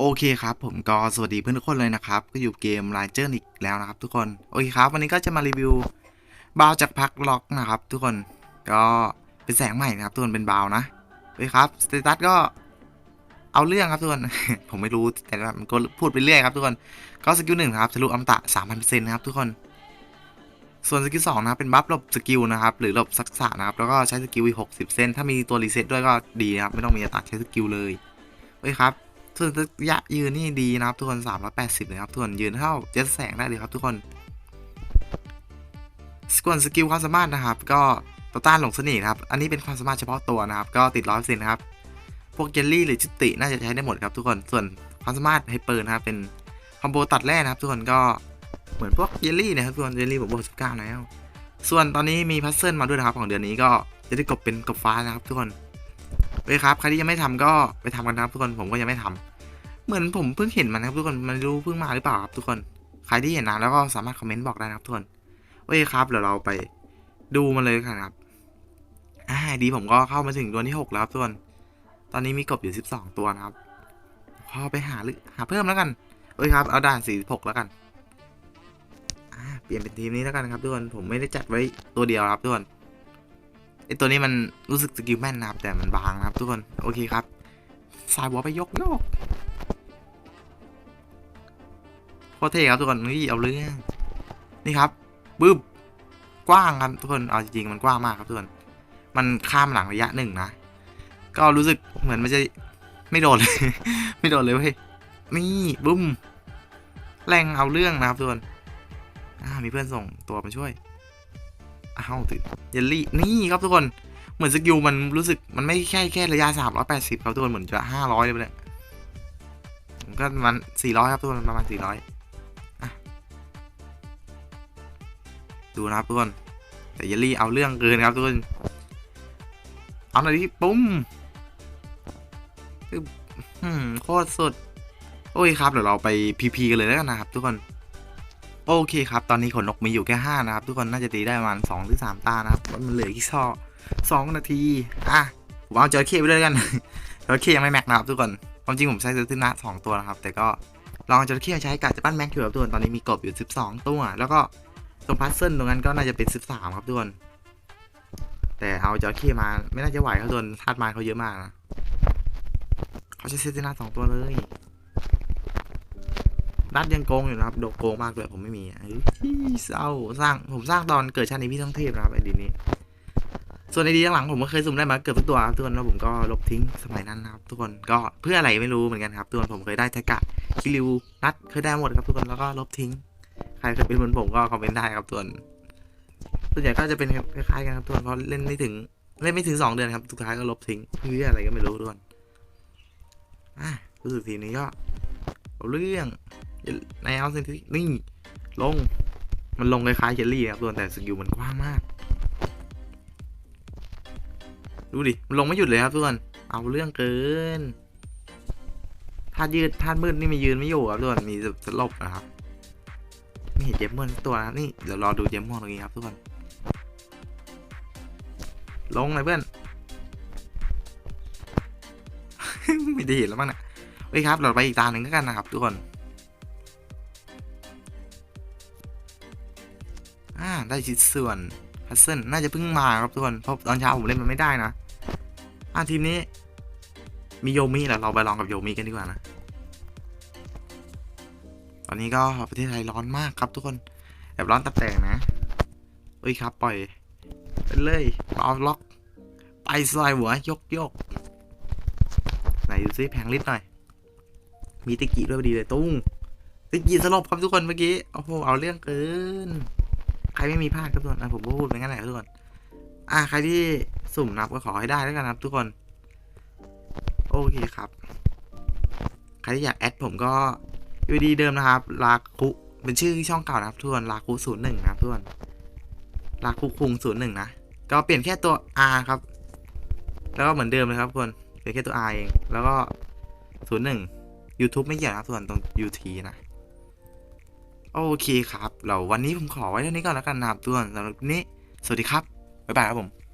โอเคครับผมก็สวัสดีเพื่อนทุกคนเลยนะครับ ก็อยู่เกม l ลเจอร์อีกแล้วนะครับ ทุกคนโอเคครับวันนี้ก็จะมารีวิวบาวจากพักล็อกนะครับ ทุกคนก็เป็นแสงใหม่นะครับ ทุกคนเป็นบาวนะโอเคครับสเตตัสก็เอาเรื่องครับทุกคน ผมไม่รู้แต่มันก็พูดไปเรื่อยครับทุกคนก็สกิลหนึ่งครับทะลุอมตะ3,000%นเซนนะครับทุกคน ส่วนสกิลสองนะครับเป็นบัฟหลบสกิลนะครับหรือหลบศักษะนะครับแล้วก็ใช้สกิลอีก60เซนถ้ามีตัวรีเซ็ตด้วยก็ดีนะครับไม่ต้องมีอัตราใช้สกิลเลยโอเคครับ ส่วนระยะยืนนี่ดีนะครับทุกคน 380เลยครับทุกคนยืนเท่าเจ็ตแสงได้เลยครับทุกคนส่วนสกิลความสามารถนะครับ ก็ต่อต้านหลงเสน่ห์นะครับ อันนี้เป็นความสามารถเฉพาะตัวนะครับ ก็ติดร้อยเปอร์เซ็นะครับ พวกเจลลี่หรือจิตติน่าจะใช้ได้หมดครับทุกคน ส่วนความสามารถไฮเปอร์นะครับ เป็นคอมโบตัดแร่นะครับ ทุกคนก็เหมือนพวกเจลลี่นะครับทุกคนเจลลี่ผมบวกสิบเก้าแล้ว ส่วนตอนนี้มีพัซเซิลมาด้วยนะครับของเดือนนี้ก็จะได้กบเป็นกบฟ้านะครับทุกคน โอเครับใครที่ยังไม่ทำก็ไปทำกันนะครับทุกคนผมก็ยังไม่ทำเหมือนผมเพิ่งเห็นมันนะครับทุกคนมันรู้เพิ่งมาหรือเปล่าครับทุกคนใครที่เห็นนะแล้วก็สามารถคอมเมนต์บอกได้นะครับทุกคนโอเคครับเดี๋ยวเราไปดูมันเลยกันครับอ่าดีผมก็เข้ามาถึงตัวที่หกแล้วครับทุกคนตอนนี้มีกบอยู่สิบสองตัวนะครับพอไปหาหรือหาเพิ่มแล้วกันโอเคครับเอาด่านสี่หกแล้วกันอ่าเปลี่ยนเป็นทีมนี้แล้วกันครับทุกคนผมไม่ได้จัดไว้ตัวเดียวครับทุกคน ไอตัวนี้มันรู้สึกสกิลแม่นนะครับ แต่มันบางนะครับ ทุกคน โอเคครับสายหัวไปยกโยกโคตรเท่ครับทุกคนนี่เอาเรื่องนี่ครับบึ้บกว้างครับทุกคนเอาจริงๆมันกว้างมากครับทุกคนมันข้ามหลังระยะหนึ่งนะ ก็รู้สึกเหมือนมันจะไม่โดนเลย ไม่โดนเลยเว้ยนี่บึ้มแรงเอาเรื่องนะครับทุกคนมีเพื่อนส่งตัวมาช่วย อ้าติดเยลลี่นี่ครับทุกคนเหมือนสกิลมันรู้สึกมันไม่ใช่แค่ระยะ 380 ครับทุกคนเหมือนจะ 500 เลยเนี่ยผมก็มัน400 ครับทุกคนประมาณ 400 ดูนะครับทุกคน แต่เยลลี่เอาเรื่องเกินครับทุกคน เอาหน่อยดิปุ้มปึ๊บอืมโคตรสุด โอเคครับเดี๋ยวเราไปพีพีกันเลยแล้วกันนะครับทุกคน โอเคครับ ตอนนี้ขนนกมีอยู่แค่ห้านะครับ ทุกคนน่าจะตีได้ประมาณสองหรือสามตานะครับ มันเหลืออีกซอสองนาที อะ ผมเอาจระเข้ไปด้วยกันจระเข้ยังไม่แม็กนะครับทุกคนความจริงผมใช้เซอร์ตินะสองตัวนะครับ แต่ก็ลองเอระเข้ใช้กะจะปั้นแม็กอยู่ครับทุกคน ตอนนี้มีกบอยู่สิบสองตัว แล้วก็ตรงพัซเซิลตรงนั้นก็น่าจะเป็นสิบสามครับทุกคน แต่เอาจอร์เคมาไม่น่าจะไหวครับทุกคนธาตุไม้เขาเยอะมากนะเขาใช้เซตินาสองตัวเลย นัดยังโกงอยู่นะครับโดนโกงมากเลยผมไม่มีเอ้ยเศร้าสร้างผมสร้างตอนเกิดชาตินี้พี่ต้องเทพนะครับไอดีนี้ ส่วนไอดีข้างหลังผมก็เคยสุ่มได้มาเกือบทุกตัวครับทุกคนแล้วผมก็ลบทิ้งสมัยนั้นนะครับ ทุกคนก็เพื่ออะไรไม่รู้เหมือนกันครับทุกคนผมเคยได้แทกะคิริวนัดเคยได้หมดครับทุกคนแล้วก็ลบทิ้ง ใครเคยเป็นเหมือนผมก็คอมเมนต์ได้ครับตัวนส่วนใหญ่ก็จะเป็นคล้ายๆกันครับตัวนเพราะเล่นไม่ถึงเล่นไม่ถึงสองเดือนครับสุดท้ายก็ลบทิ้งเพื่ออะไรก็ไม่รู้ทุกคนอะรู้สึกทีนี้ก็เอาเรื่อง ในเอาสินี่ลง มันลงคล้ายๆเจลลี่ครับตัวนแต่สกิลมันกว้างมาก ดูดิ มันลงไม่หยุดเลยครับทุกคนเอาเรื่องเกินท่ายืดท่ามืดนี่มียืนไม่อยู่ครับทุกคนมีสลบนะครับไม่เห็นเจมมอนตัวนะนี่เดี๋ยวรอดูเจมมอนตรงนี้ครับทุกคนลงเลยเพื่อนไม่ได้เห็นแล้วมั้งนะโอเคครับเราไปอีกตาหนึ่งกันนะครับทุกคน อ่าได้ชิ้นส่วนพัซเซิลน่าจะเพิ่งมาครับทุกคนเพราะตอนเช้าผมเล่นมันไม่ได้นะ อ่าทีมนี้ มีโยมิแหละเราไปลองกับโยมิกันดีกว่านะ ตอนนี้ก็ประเทศไทยร้อนมากครับทุกคนแบบร้อนตับแตกนะเอ้ยครับ ปล่อยไปเลยเอาล็อก ไปซอยหัวยกยกไหนดูซิแพงลิตรหน่อย มีติกิด้วยพอดีเลยตุ้งติกิสลบครับทุกคนเมื่อกี้โอ้โหเอาเรื่องเกิน ใครไม่มีพลาดครับทุกคนอะผมก็พูดไปงั้นแหละครับทุกคนอะใครที่สุ่มนับก็ขอให้ได้แล้วกันครับ ทุกคน โอเคครับ ใครที่อยากแอดผมก็ยูดีเดิมนะครับลาคุเป็นชื่อช่องเก่านะครับทุกคนลาคุศูนย์หนึ่งนะครับทุกคนลาคุคุงศูนย์หนึ่งนะก็เปลี่ยนแค่ตัว R ครับ แล้วก็เหมือนเดิมเลยครับทุกคนเปลี่ยนแค่ตัว R เอง แล้วก็ศูนย์หนึ่ง YouTube ไม่เกี่ยวนะครับทุกคนตรง UT นะ โอเคครับ เราวันนี้ผมขอไว้เท่านี้ก่อนแล้วกันนะครับทุกคนสำหรับวันนี้ สวัสดีครับ บ๊ายบายครับผม